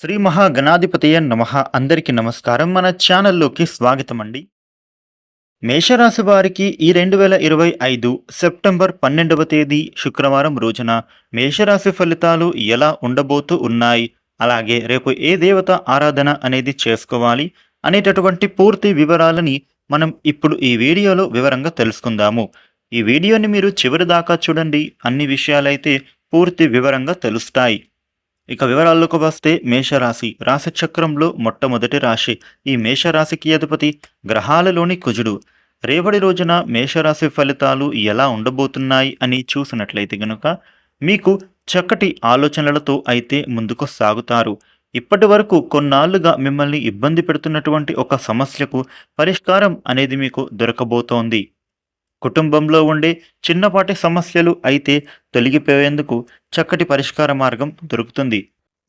శ్రీ మహాగణాధిపతయ నమ. అందరికీ నమస్కారం. మన ఛానల్లోకి స్వాగతం అండి మేషరాశి వారికి ఈ రెండు వేల ఇరవై ఐదు సెప్టెంబర్ పన్నెండవ తేదీ శుక్రవారం రోజున మేషరాశి ఫలితాలు ఎలా ఉండబోతూ ఉన్నాయి? అలాగే రేపు ఏ దేవత ఆరాధన అనేది చేసుకోవాలి అనేటటువంటి పూర్తి వివరాలని మనం ఇప్పుడు ఈ వీడియోలో వివరంగా తెలుసుకుందాము. ఈ వీడియోని మీరు చివరి దాకా చూడండి. అన్ని విషయాలైతే పూర్తి వివరంగా తెలుస్తాయి. ఇక వివరాల్లోకి వస్తే మేషరాశి. రాశి చక్రంలో మొట్టమొదటి రాశి. ఈ మేషరాశికి అధిపతి గ్రహాలలోని కుజుడు. రేపటి రోజున మేషరాశి ఫలితాలు ఎలా ఉండబోతున్నాయి అని చూసినట్లయితే గనుక మీకు చక్కటి ఆలోచనలతో అయితే ముందుకు సాగుతారు. ఇప్పటి వరకు కొన్నాళ్ళుగా మిమ్మల్ని ఇబ్బంది పెడుతున్నటువంటి ఒక సమస్యకు పరిష్కారం అనేది మీకు దొరకబోతోంది. కుటుంబంలో ఉండే చిన్నపాటి సమస్యలు అయితే తొలగిపోయేందుకు చక్కటి పరిష్కార మార్గం దొరుకుతుంది.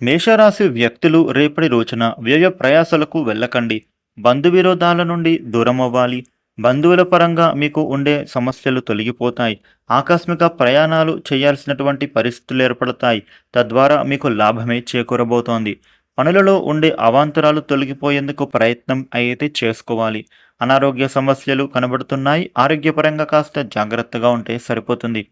మేషరాశి వ్యక్తులు రేపటి రోజున వ్యయ ప్రయాసలకు వెళ్ళకండి. బంధు విరోధాల నుండి దూరం అవ్వాలి బంధువుల పరంగా మీకు ఉండే సమస్యలు తొలగిపోతాయి. ఆకస్మిక ప్రయాణాలు చేయాల్సినటువంటి పరిస్థితులు ఏర్పడతాయి. తద్వారా మీకు లాభమే చేకూరబోతోంది. పనులలో ఉండే అవాంతరాలు తొలగిపోయేందుకు ప్రయత్నం అయితే చేసుకోవాలి. అనారోగ్య సమస్యలు కనబడుతున్నాయి. ఆరోగ్యపరంగా కాస్త జాగ్రత్తగా ఉంటే సరిపోతుంది.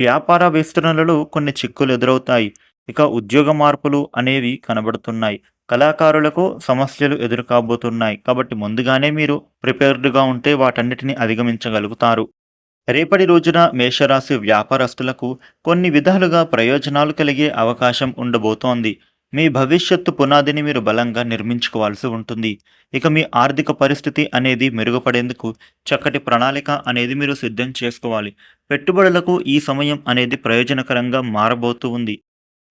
వ్యాపార విస్తరణలలో కొన్ని చిక్కులు ఎదురవుతాయి. ఇక ఉద్యోగ మార్పులు అనేవి కనబడుతున్నాయి. కళాకారులకు సమస్యలు ఎదురు కాబోతున్నాయి కాబట్టి ముందుగానే మీరు ప్రిపేర్డ్గా ఉంటే వాటన్నిటిని అధిగమించగలుగుతారు. రేపటి రోజున మేషరాశి వ్యాపారస్తులకు కొన్ని విధాలుగా ప్రయోజనాలు కలిగే అవకాశం ఉండబోతోంది. మీ భవిష్యత్తు పునాదిని మీరు బలంగా నిర్మించుకోవాల్సి ఉంటుంది. ఇక మీ ఆర్థిక పరిస్థితి అనేది మెరుగుపడేందుకు చక్కటి ప్రణాళిక అనేది మీరు సిద్ధం చేసుకోవాలి. పెట్టుబడులకు ఈ సమయం అనేది ప్రయోజనకరంగా మారబోతూ ఉంది.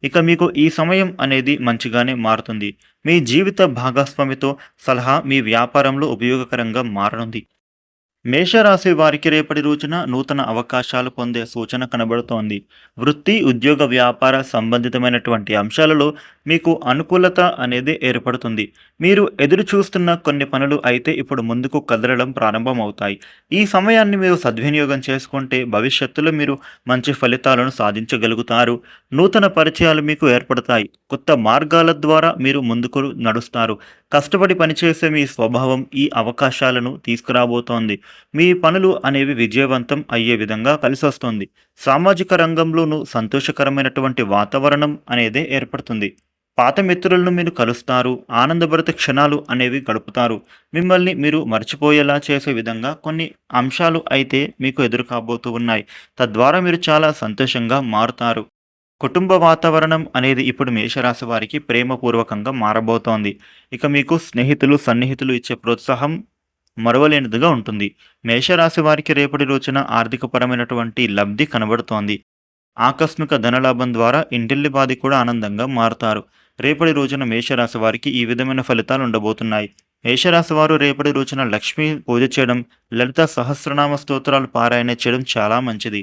ఇక మీకు ఈ సమయం అనేది మంచిగానే మారుతుంది. మీ జీవిత భాగస్వామితో సలహా మీ వ్యాపారంలో ఉపయోగకరంగా మారనుంది. మేషరాశి వారికి రేపటి రోజున నూతన అవకాశాలు పొందే సూచన కనబడుతోంది. వృత్తి ఉద్యోగ వ్యాపార సంబంధితమైనటువంటి అంశాలలో మీకు అనుకూలత అనేది ఏర్పడుతుంది. మీరు ఎదురు చూస్తున్న కొన్ని పనులు అయితే ఇప్పుడు ముందుకు కదలడం ప్రారంభమవుతాయి. ఈ సమయాన్ని మీరు సద్వినియోగం చేసుకుంటే భవిష్యత్తులో మీరు మంచి ఫలితాలను సాధించగలుగుతారు. నూతన పరిచయాలు మీకు ఏర్పడతాయి. కొత్త మార్గాల ద్వారా మీరు ముందుకు నడుస్తారు. కష్టపడి పనిచేసే మీ స్వభావం ఈ అవకాశాలను తీసుకురాబోతోంది. మీ పనులు అనేవి విజయవంతం అయ్యే విధంగా కలిసొస్తుంది. సామాజిక రంగంలోనూ సంతోషకరమైనటువంటి వాతావరణం అనేదే ఏర్పడుతుంది. పాత మిత్రులను మీరు కలుస్తారు ఆనందభరిత క్షణాలు అనేవి గడుపుతారు. మిమ్మల్ని మీరు మర్చిపోయేలా చేసే విధంగా కొన్ని అంశాలు అయితే మీకు ఎదురు కాబోతూ ఉన్నాయి. తద్వారా మీరు చాలా సంతోషంగా మారుతారు. కుటుంబ వాతావరణం అనేది ఇప్పుడు మేషరాశి వారికి ప్రేమపూర్వకంగా మారబోతోంది. ఇక మీకు స్నేహితులు సన్నిహితులు ఇచ్చే ప్రోత్సాహం మరవలేనిదిగా ఉంటుంది. మేషరాశి వారికి రేపటి రోజున ఆర్థికపరమైనటువంటి లబ్ధి కనబడుతోంది. ఆకస్మిక ధనలాభం ద్వారా ఇంటిల్లిపాది కూడా ఆనందంగా మారుతారు. రేపటి రోజున మేషరాశి వారికి ఈ విధమైన ఫలితాలు ఉండబోతున్నాయి. మేషరాశి వారు రేపటి రోజున లక్ష్మీ పూజ చేయడం లలిత సహస్రనామ స్తోత్రాలు పారాయణ చేయడం చాలా మంచిది.